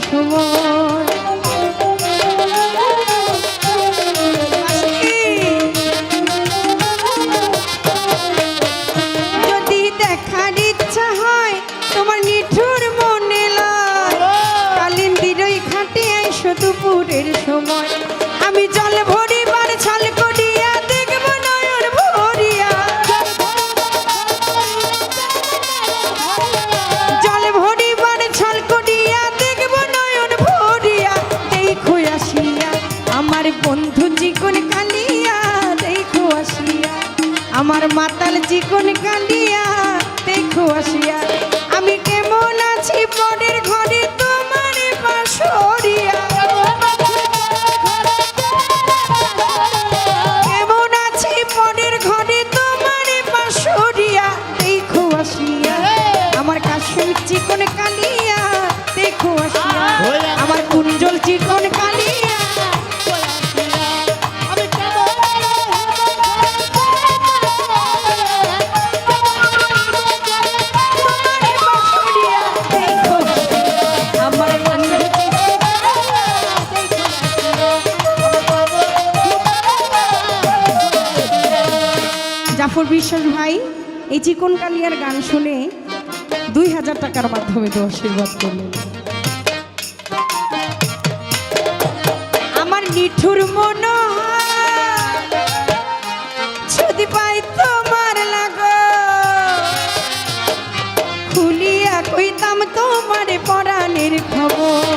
সময় মাতাল চিকন কালিয়া দেখো আসিয়া আমি কেমন আছি পরের ঘরে তোমার পাশরিয়া কেমন আছি পরের ঘরে তোমার পাশরিয়া দেখো আসিয়া আমার কাশুর চিকন কালিয়া দেখো আসিয়া আমার কুঞ্জল চিকন কালিয়া জাফর বিশ্বাস ভাই, এই চিকন কালিয়ার গান শুনে দুই হাজার টাকার মাধ্যমে তো আশীর্বাদ করলেন। আমার নিঠুর মন যদি পাই তোমার লাগো খুলিয়া কইতাম তোমার পরাণের খবর।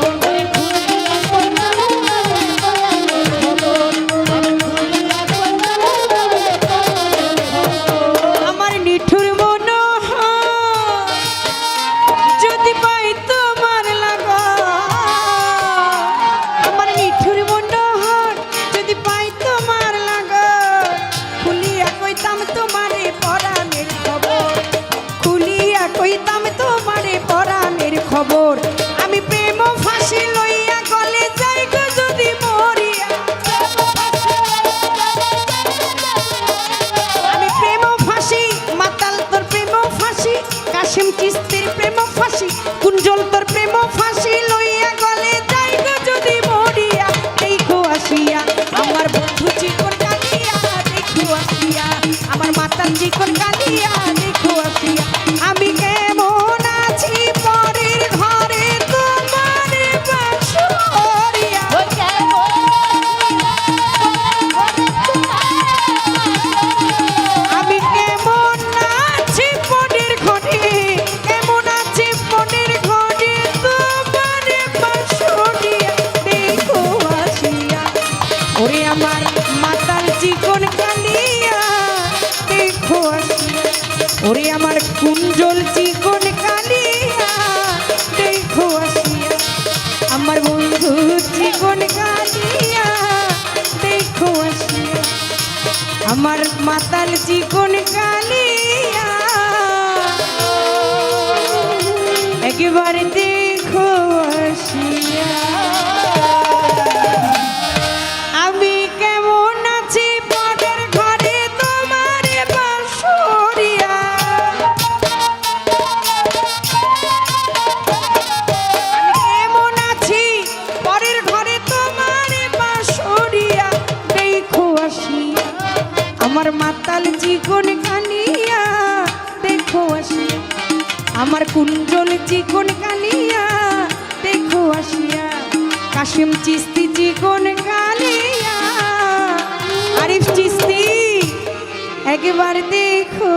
ওরে আমার কুঞ্জল চিকন কালিয়া, দেখো আসিয়া। আমার বন্ধু চিকন কালিয়া, দেখো আসিয়া। আমার মাতাল চিকন কালিয়া, একবার মাতাল জীবন কানিয়া, দেখো আসিয়া। আমার কুঞ্জল জীবন কানিয়া, দেখো আসিয়া। কাশিম চিস্তি জীবন কানিয়া। আরিফ চিস্তি, একবার দেখো